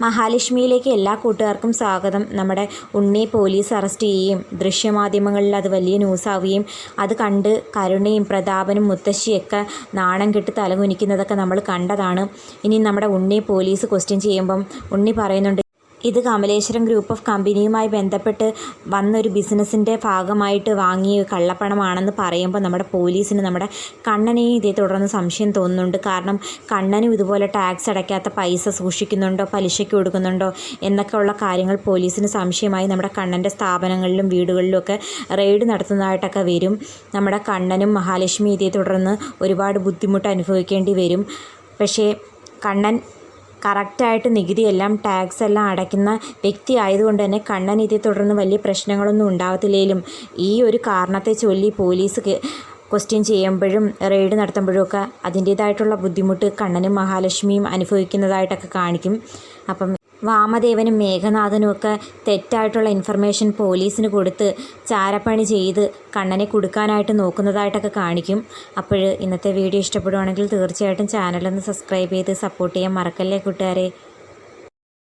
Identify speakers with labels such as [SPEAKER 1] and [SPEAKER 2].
[SPEAKER 1] മഹാലക്ഷ്മിയിലേക്ക് എല്ലാ കൂട്ടുകാർക്കും സ്വാഗതം. നമ്മുടെ ഉണ്ണി പോലീസ് അറസ്റ്റ് ചെയ്യുകയും ദൃശ്യമാധ്യമങ്ങളിൽ അത് വലിയ ന്യൂസാവുകയും അത് കണ്ട് കരുണയും പ്രതാപനും മുത്തശ്ശിയൊക്കെ നാണം കെട്ട് തലകുനിക്കുന്നതൊക്കെ നമ്മൾ കണ്ടതാണ്. ഇനി നമ്മുടെ ഉണ്ണി പോലീസ് ക്വസ്റ്റ്യൻ ചെയ്യുമ്പം ഉണ്ണി പറയുന്നുണ്ട് ഇത് കമലേശ്വരം ഗ്രൂപ്പ് ഓഫ് കമ്പനിയുമായി ബന്ധപ്പെട്ട് വന്നൊരു ബിസിനസ്സിന്റെ ഭാഗമായിട്ട് വാങ്ങിയ കള്ളപ്പണമാണെന്ന് പറയുമ്പോൾ നമ്മുടെ പോലീസിന് നമ്മുടെ കണ്ണനെയും ഇതേ തുടർന്ന് സംശയം തോന്നുന്നുണ്ട്. കാരണം കണ്ണനും ഇതുപോലെ ടാക്സ് അടയ്ക്കാത്ത പൈസ സൂക്ഷിക്കുന്നുണ്ടോ പലിശയ്ക്ക് കൊടുക്കുന്നുണ്ടോ എന്നൊക്കെയുള്ള കാര്യങ്ങൾ പോലീസിന് സംശയമായി നമ്മുടെ കണ്ണന്റെ സ്ഥാപനങ്ങളിലും വീടുകളിലും ഒക്കെ റെയ്ഡ് നടത്തുന്നതായിട്ടൊക്കെ വരും. നമ്മുടെ കണ്ണനും മഹാലക്ഷ്മി ഇതേ തുടർന്ന് ഒരുപാട് ബുദ്ധിമുട്ട് അനുഭവിക്കേണ്ടി വരും. പക്ഷേ കണ്ണൻ കറക്റ്റായിട്ട് നികുതിയെല്ലാം ടാക്സ് എല്ലാം അടയ്ക്കുന്ന വ്യക്തി ആയതുകൊണ്ട് തന്നെ കണ്ണൻ ഇതേ തുടർന്ന് വലിയ പ്രശ്നങ്ങളൊന്നും ഉണ്ടാകത്തില്ലേലും. ഈ ഒരു കാരണത്തെ ചൊല്ലി പോലീസ് ക്വസ്റ്റ്യൻ ചെയ്യുമ്പോഴും റെയ്ഡ് നടത്തുമ്പോഴും ഒക്കെ അതിന്റേതായിട്ടുള്ള ബുദ്ധിമുട്ട് കണ്ണനും മഹാലക്ഷ്മിയും അനുഭവിക്കുന്നതായിട്ടൊക്കെ കാണിക്കും. അപ്പം വാമദേവനും മേഘനാഥനും ഒക്കെ തെറ്റായിട്ടുള്ള ഇൻഫർമേഷൻ പോലീസിന് കൊടുത്ത് ചാരപ്പണി ചെയ്ത് കണ്ണനെ കൊടുക്കാനായിട്ട് നോക്കുന്നതായിട്ടൊക്കെ കാണിക്കും. അപ്പോൾ ഇന്നത്തെ വീഡിയോ ഇഷ്ടപ്പെടുവാണെങ്കിൽ തീർച്ചയായിട്ടും ചാനലൊന്ന് സബ്സ്ക്രൈബ് ചെയ്ത് സപ്പോർട്ട് ചെയ്യാൻ മറക്കല്ലേ കൂട്ടുകാരെ?